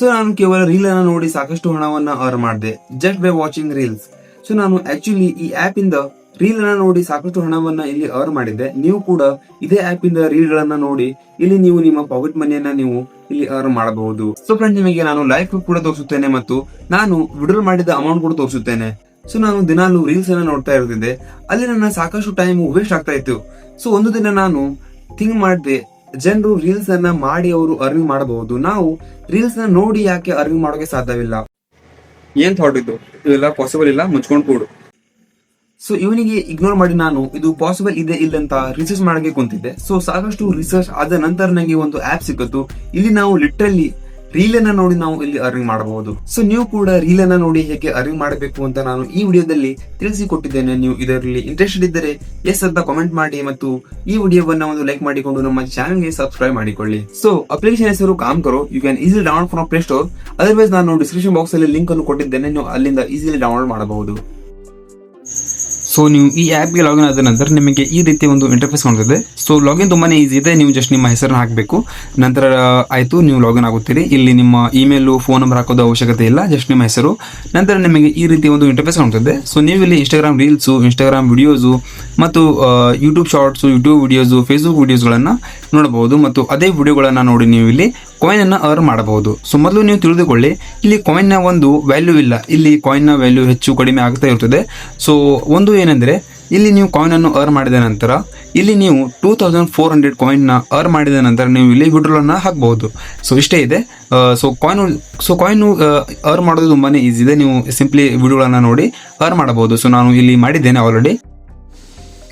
So ನಾನು ಕೇವಲ reel ಅನ್ನ ನೋಡಿ ಸಾಕಷ್ಟು ಹಣವನ್ನ ಅರ್ನ್ ಮಾಡಿದೆ. Just by watching reels so ನಾನು ಆಕ್ಚುಲಿ ಈ ಆಪ್ ಇಂದ ರೀಲ್ ಅನ್ನ ನೋಡಿ ಸಾಕಷ್ಟು ಹಣವನ್ನ ಇಲ್ಲಿ ಅರ್ನ್ ಮಾಡಿದ್ದೆ. ನೀವು ಕೂಡ ಇದೇ ಆಪ್ ಇಂದ ರೀಲ್ ಗಳನ್ನ ನೋಡಿ ಇಲ್ಲಿ ನೀವು ನಿಮ್ಮ ಪಾಕೆಟ್ ಮನಿಯನ್ನ ನೀವು ಇಲ್ಲಿ ಅರ್ನ್ ಮಾಡಬಹುದು. ಸೊ ಫ್ರೆಂಡ್ ನಿಮಗೆ ನಾನು ಲೈಫ್ ಕೂಡ ತೋರಿಸುತ್ತೇನೆ ಮತ್ತು ನಾನು ವಿಡ್ರಲ್ ಮಾಡಿದ ಅಮೌಂಟ್ ಕೂಡ ತೋರಿಸುತ್ತೇನೆ. ಸೊ ನಾನು ದಿನಾಲು ರೀಲ್ಸ್ ಅನ್ನ ನೋಡ್ತಾ ಇರ್ತಿದ್ದೆ ಅಲ್ಲಿ ನನ್ನ ಸಾಕಷ್ಟು ಟೈಮ್ ವೇಸ್ಟ್ ಆಗ್ತಾ ಇತ್ತು. ಸೊ ಒಂದು ದಿನ ನಾನು ಥಿಂಕ್ ಮಾಡಿದೆ ಜನರು ರೀಲ್ಸ್ ಅನ್ನ ಮಾಡಿ ಅವರು ಅರ್ನಿಂಗ್ ಮಾಡಬಹುದು. ನಾವು ರೀಲ್ಸ್ನ ನೋಡಿ ಯಾಕೆ ಅರ್ನಿಂಗ್ ಮಾಡೋಕೆ ಸಾಧ್ಯವಿಲ್ಲ? ಏನ್ ಥಾಟ್ ಇದು? ಇವೆಲ್ಲ ಪಾಸಿಬಲ್ ಇಲ್ಲ? ಮುಚ್ಕೊಂಡು ಕೂಡು. ಸೊ ಇವನಿಗೆ ಇಗ್ನೋರ್ ಮಾಡಿ ನಾನು ಇದು ಪಾಸಿಬಲ್ ಇದೆ ಇಲ್ಲ ಅಂತ ರಿಸರ್ಚ್ ಮಾಡಕ್ಕೆ ಕುಂತಿದ್ದೆ. ಸೊ ಸಾಕಷ್ಟು ರಿಸರ್ಚ್ ಆದ ನಂತರ ನನಗೆ ಒಂದು ಆಪ್ ಸಿಕ್ಕಿತು. ಇಲ್ಲಿ ನಾವು ಲಿಟ್ರಲಿ ರೀಲ್ ಅನ್ನ ನೋಡಿ ನಾವು ಇಲ್ಲಿ ಅರ್ನಿಂಗ್ ಮಾಡಬಹುದು. ಸೊ ನೀವು ಕೂಡ ರೀಲ್ ಅನ್ನ ನೋಡಿ ಹೇಗೆ ಅರ್ನಿಂಗ್ ಮಾಡಬೇಕು ಅಂತ ನಾನು ಈ ವಿಡಿಯೋದಲ್ಲಿ ತಿಳಿಸಿಕೊಟ್ಟಿದ್ದೇನೆ. ನೀವು ಇದರಲ್ಲಿ ಇಂಟ್ರೆಸ್ಟೆಡ್ ಇದ್ದರೆ ಎಸ್ ಅಂತ ಕಾಮೆಂಟ್ ಮಾಡಿ ಮತ್ತು ಈ ವಿಡಿಯೋವನ್ನ ಒಂದು ಲೈಕ್ ಮಾಡಿಕೊಂಡು ನಮ್ಮ ಚಾನಲ್ಗೆ ಸಬ್ಸ್ಕ್ರೈಬ್ ಮಾಡಿಕೊಳ್ಳಿ. ಸೊ ಅಪ್ಲಿಕೇಶನ್ ಹೆಸರು Kaam Karo you can easily download from Play Store otherwise ನಾನು ಡಿಸ್ಕ್ರಿಪ್ಷನ್ ಬಾಕ್ಸ್ ಅಲ್ಲಿ ಲಿಂಕ್ ಅನ್ನು ಕೊಟ್ಟಿದ್ದೇನೆ. ನೀವು ಅಲ್ಲಿಂದ ಈಸಿಲಿ ಡೌನ್ಲೋಡ್ ಮಾಡಬಹುದು. ಸೊ ನೀವು ಈ ಆ್ಯಪ್ಗೆ ಲಾಗಿನ್ ಆದ ನಂತರ ನಿಮಗೆ ಈ ರೀತಿ ಒಂದು ಇಂಟರ್ಫೇಸ್ ಕಾಣ್ತದೆ ಸೊ ಲಾಗಿನ್ ತುಂಬಾನೇ ಈಸಿ ಇದೆ. ನೀವು ಜಸ್ಟ್ ನಿಮ್ಮ ಹೆಸರನ್ನು ಹಾಕಬೇಕು. ನಂತರ ಆಯಿತು, ನೀವು ಲಾಗಿನ್ ಆಗುತ್ತೀರಿ. ಇಲ್ಲಿ ನಿಮ್ಮ ಇಮೇಲು ಫೋನ್ ನಂಬರ್ ಹಾಕೋದು ಅವಶ್ಯಕತೆ ಇಲ್ಲ. ಜಸ್ಟ್ ನಿಮ್ಮ ಹೆಸರು. ನಂತರ ನಿಮಗೆ ಈ ರೀತಿ ಒಂದು ಇಂಟರ್ಫೇಸ್ ಕಾಣ್ತದೆ. ಸೊ ನೀವು ಇಲ್ಲಿ ಇನ್ಸ್ಟಾಗ್ರಾಮ್ ರೀಲ್ಸು ಇನ್ಸ್ಟಾಗ್ರಾಮ್ ವಿಡಿಯೋಸು ಮತ್ತು YouTube shorts YouTube videos Facebook ವಿಡಿಯೋಸ್ಗಳನ್ನು ನೋಡಬಹುದು. ಮತ್ತು ಅದೇ ವಿಡಿಯೋಗಳನ್ನು ನೋಡಿ ನೀವು ಇಲ್ಲಿ ಕಾಯಿನ್ ಅನ್ನು ಅರ್ನ್ ಮಾಡಬಹುದು. ಸೊ ಮೊದಲು ನೀವು ತಿಳಿದುಕೊಳ್ಳಿ, ಇಲ್ಲಿ ಕಾಯಿನ್ನ ಒಂದು ವ್ಯಾಲ್ಯೂ ಇಲ್ಲ. ಇಲ್ಲಿ ಕಾಯಿನ್ನ ವ್ಯಾಲ್ಯೂ ಹೆಚ್ಚು ಕಡಿಮೆ ಆಗ್ತಾ ಇರ್ತದೆ. ಸೊ ಒಂದು ಏನಂದ್ರೆ, ಇಲ್ಲಿ ನೀವು ಕಾಯಿನ್ ಅನ್ನು ಅರ್ನ್ ಮಾಡಿದ ನಂತರ, ಇಲ್ಲಿ ನೀವು ಟೂ ತೌಸಂಡ್ ಫೋರ್ ಹಂಡ್ರೆಡ್ ಕಾಯಿನ್ನ ಅರ್ನ್ ಮಾಡಿದ ನಂತರ ನೀವು ಇಲ್ಲಿ ವಿಡ್ರೋಲನ್ನು ಹಾಕಬಹುದು. ಸೊ ಇಷ್ಟೇ ಇದೆ. So coin so coin earn ಮಾಡೋದು ತುಂಬಾ ಈಸಿ ಇದೆ. ನೀವು ಸಿಂಪ್ಲಿ ವಿಡಿಯೋಗಳನ್ನು ನೋಡಿ ಅರ್ನ್ ಮಾಡಬಹುದು. ಸೊ ನಾನು ಇಲ್ಲಿ ಮಾಡಿದ್ದೇನೆ ಆಲ್ರೆಡಿ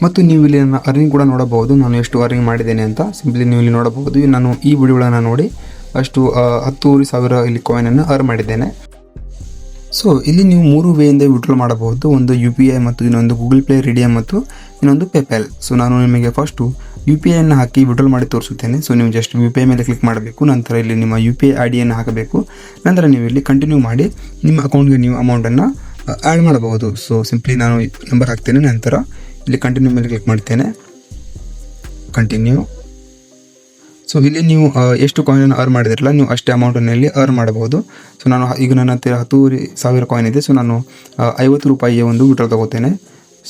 ಮತ್ತು ನೀವು ಇಲ್ಲಿ ನನ್ನ ಅರ್ನಿಂಗ್ ಕೂಡ ನೋಡಬಹುದು. ನಾನು ಎಷ್ಟು ಅರ್ನಿಂಗ್ ಮಾಡಿದ್ದೇನೆ ಅಂತ. ಸಿಂಪ್ಲಿ ನೀವು ಇಲ್ಲಿ ನೋಡಬಹುದು. ನಾನು ಈ ವಿಡಿಯೋಗಳನ್ನು ನೋಡಿ ಅಷ್ಟು ಹತ್ತೂವರೆ ಸಾವಿರ ಇಲ್ಲಿ ಕಾಯಿನನ್ನು ಅರ್ನ್ ಮಾಡಿದ್ದೇನೆ. ಸೊ ಇಲ್ಲಿ ನೀವು ಮೂರು ವೇಯಿಂದ ವಿಡ್ರಾಲ್ ಮಾಡಬಹುದು. ಒಂದು ಯು ಪಿ ಐ ಮತ್ತು ಇನ್ನೊಂದು ಗೂಗಲ್ ಪ್ಲೇ ರಿಡಿಯಮ್ ಮತ್ತು ಇನ್ನೊಂದು ಪೇಪ್ಯಾಲ್ ಸೊ ನಾನು ನಿಮಗೆ ಫಸ್ಟು ಯು ಪಿ ಐಯನ್ನು ಹಾಕಿ ವಿಡ್ರಾಲ್ ಮಾಡಿ ತೋರಿಸುತ್ತೇನೆ. ಸೊ ನೀವು ಜಸ್ಟ್ ಯು ಪಿ ಐ ಮೇಲೆ ಕ್ಲಿಕ್ ಮಾಡಬೇಕು. ನಂತರ ಇಲ್ಲಿ ನಿಮ್ಮ ಯು ಪಿ ಐ ಐ ಡಿಯನ್ನು ಹಾಕಬೇಕು. ನಂತರ ನೀವು ಇಲ್ಲಿ ಕಂಟಿನ್ಯೂ ಮಾಡಿ ನಿಮ್ಮ ಅಕೌಂಟ್ಗೆ ನೀವು ಅಮೌಂಟನ್ನು ಆ್ಯಡ್ ಮಾಡಬಹುದು. ಸೊ ಸಿಂಪ್ಲಿ ನಾನು ನಂಬರ್ ಹಾಕ್ತೇನೆ. ನಂತರ ಇಲ್ಲಿ ಕಂಟಿನ್ಯೂ ಮೇಲೆ ಕ್ಲಿಕ್ ಮಾಡ್ತೇನೆ. ಕಂಟಿನ್ಯೂ ಸೊ ಇಲ್ಲಿ ನೀವು ಎಷ್ಟು ಕಾಯಿನನ್ನು ಅರ್ನ್ ಮಾಡಿದಿರಲ್ಲ, ನೀವು ಅಷ್ಟೇ ಅಮೌಂಟನ್ನು ಇಲ್ಲಿ ಅರ್ನ್ ಮಾಡಬಹುದು. ಸೊ ನಾನು ಈಗ ನನ್ನ ಹತ್ತಿರ ಹತ್ತೂವರೆ ಸಾವಿರ ಕಾಯಿನ್ ಇದೆ. ಸೊ ನಾನು ಐವತ್ತು ರೂಪಾಯಿಯ ಒಂದು ವಿಡ್ರಾ ತಗೋತೇನೆ.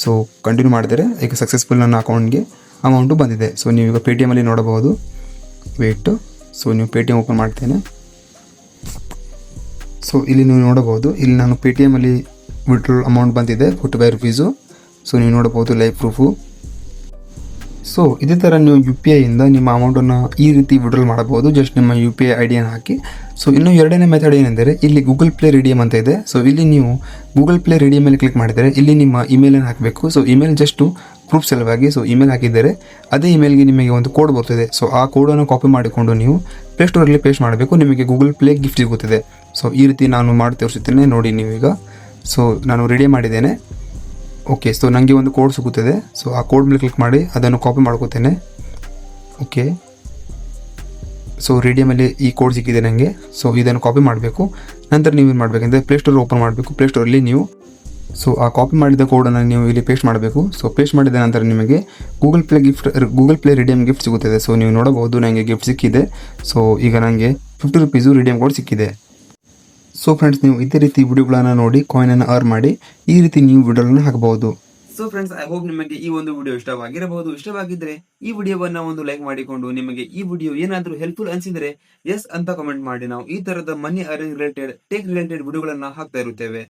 ಸೊ ಕಂಟಿನ್ಯೂ ಮಾಡಿದರೆ, ಈಗ ಸಕ್ಸಸ್ಫುಲ್ ನನ್ನ ಅಕೌಂಟ್ಗೆ ಅಮೌಂಟು ಬಂದಿದೆ. ಸೊ ನೀವು ಈಗ ಪೇ ಟಿ ಎಮಲ್ಲಿ ನೋಡಬಹುದು. ವೇಟ್ ಸೊ ನೀವು ಪೇ ಟಿ ಎಂ ಓಪನ್ ಮಾಡ್ತೇನೆ. ಸೊ ಇಲ್ಲಿ ನೀವು ನೋಡಬಹುದು. ಇಲ್ಲಿ ನಾನು ಪೇ ಟಿ ಎಮಲ್ಲಿ ವಿಡ್ರೋಲ್ ಅಮೌಂಟ್ ಬಂದಿದೆ ಫೋರ್ಟಿ ಫೈವ್ ರುಪೀಸು ಸೊ ನೀವು ನೋಡಬಹುದು ಲೈವ್ ಪ್ರೂಫು ಸೊ ಇದೇ ಥರ ನೀವು ಯು ಪಿ ಐಯಿಂದ ನಿಮ್ಮ ಅಮೌಂಟನ್ನು ಈ ರೀತಿ ವಿಡ್ರಾಲ್ ಮಾಡಬಹುದು. ಜಸ್ಟ್ ನಿಮ್ಮ ಯು ಪಿ ಐ ಐಡಿಯನ್ನು ಹಾಕಿ. ಸೊ ಇನ್ನು ಎರಡನೇ ಮೆಥಡ್ ಏನೆಂದರೆ, ಇಲ್ಲಿ ಗೂಗಲ್ ಪ್ಲೇ ರಿಡಿಯಮ್ ಅಂತ ಇದೆ. ಸೊ ಇಲ್ಲಿ ನೀವು ಗೂಗಲ್ ಪ್ಲೇ ರಿಡಿಯಮ್ ಮೇಲೆ ಕ್ಲಿಕ್ ಮಾಡಿದರೆ, ಇಲ್ಲಿ ನಿಮ್ಮ ಇಮೇಲನ್ನು ಹಾಕಬೇಕು. ಸೊ ಇಮೇಲ್ ಜಸ್ಟು ಪ್ರೂಫ್ ಸಲುವಾಗಿ ಸೊ ಇಮೇಲ್ ಹಾಕಿದರೆ ಅದೇ ಇಮೇಲ್ಗೆ ನಿಮಗೆ ಒಂದು ಕೋಡ್ ಬರ್ತದೆ. ಸೊ ಆ ಕೋಡನ್ನು ಕಾಪಿ ಮಾಡಿಕೊಂಡು ನೀವು ಪ್ಲೇಸ್ಟೋರಲ್ಲಿ ಪೇಸ್ಟ್ ಮಾಡಬೇಕು. ನಿಮಗೆ ಗೂಗಲ್ ಪ್ಲೇ ಗಿಫ್ಟ್ ಸಿಗುತ್ತದೆ. ಸೊ ಈ ರೀತಿ ನಾನು ಮಾಡಿ ತೋರಿಸುತ್ತೇನೆ. ನೋಡಿ ನೀವೀಗ. ಸೊ ನಾನು ರೆಡಿ ಮಾಡಿದ್ದೇನೆ. ಓಕೆ ಸೊ ನನಗೆ ಒಂದು ಕೋಡ್ ಸಿಗುತ್ತದೆ. ಸೊ ಆ ಕೋಡ್ ಮೇಲೆ ಕ್ಲಿಕ್ ಮಾಡಿ, ಅದನ್ನು ಕಾಪಿ ಮಾಡ್ಕೋತೇನೆ. ಓಕೆ ಸೊ ರೇಡಿಯಮಲ್ಲಿ ಈ ಕೋಡ್ ಸಿಕ್ಕಿದೆ ನನಗೆ ಸೊ ಇದನ್ನು ಕಾಪಿ ಮಾಡಬೇಕು. ನಂತರ ನೀವು ಏನು ಮಾಡಬೇಕಂದ್ರೆ ಪ್ಲೇಸ್ಟೋರ್ ಓಪನ್ ಮಾಡಬೇಕು. ಪ್ಲೇಸ್ಟೋರಲ್ಲಿ ನೀವು ಸೊ ಆ ಕಾಪಿ ಮಾಡಿದ ಕೋಡನ್ನು ನೀವು ಇಲ್ಲಿ ಪೇಸ್ಟ್ ಮಾಡಬೇಕು. ಸೊ ಪೇಸ್ಟ್ ಮಾಡಿದ ನಂತರ ನಿಮಗೆ Google Play gift Google Play redeem gift ಸಿಗುತ್ತದೆ. ಸೊ ನೀವು ನೋಡಬಹುದು ನನಗೆ ಗಿಫ್ಟ್ ಸಿಕ್ಕಿದೆ. ಸೊ ಈಗ ನನಗೆ ಫಿಫ್ಟಿ ರುಪೀಸು ರಿಡಿಯಮ್ ಕೋಡ್ ಸಿಕ್ಕಿದೆ. ಸೊ ಫ್ರೆಂಡ್ಸ್ ನೀವು ಇದೇ ರೀತಿ ವಿಡಿಯೋಗಳನ್ನು ನೋಡಿ ಕಾಯಿನನ್ನು ಅರ್ನ್ ಮಾಡಿ, ಈ ರೀತಿ ನೀವು ವಿಡಿಯೋಗಳನ್ನು ಹಾಕಬಹುದು. ಸೊ ಫ್ರೆಂಡ್ಸ್ ಐ ಹೋಪ್ ನಿಮಗೆ ಈ ಒಂದು ವಿಡಿಯೋ ಇಷ್ಟವಾಗಿರಬಹುದು. ಇಷ್ಟವಾಗಿದ್ರೆ ಈ ವಿಡಿಯೋವನ್ನ ಒಂದು ಲೈಕ್ ಮಾಡಿಕೊಂಡು ನಿಮಗೆ ಈ ವಿಡಿಯೋ ಏನಾದರೂ ಹೆಲ್ಪ್ಫುಲ್ ಅನ್ಸಿದ್ರೆ ಎಸ್ ಅಂತ ಕಮೆಂಟ್ ಮಾಡಿ. ನಾವು ಈ ತರದ money earning related tech related ವಿಡಿಯೋಗಳನ್ನ ಹಾಕ್ತಾ ಇರುತ್ತೇವೆ.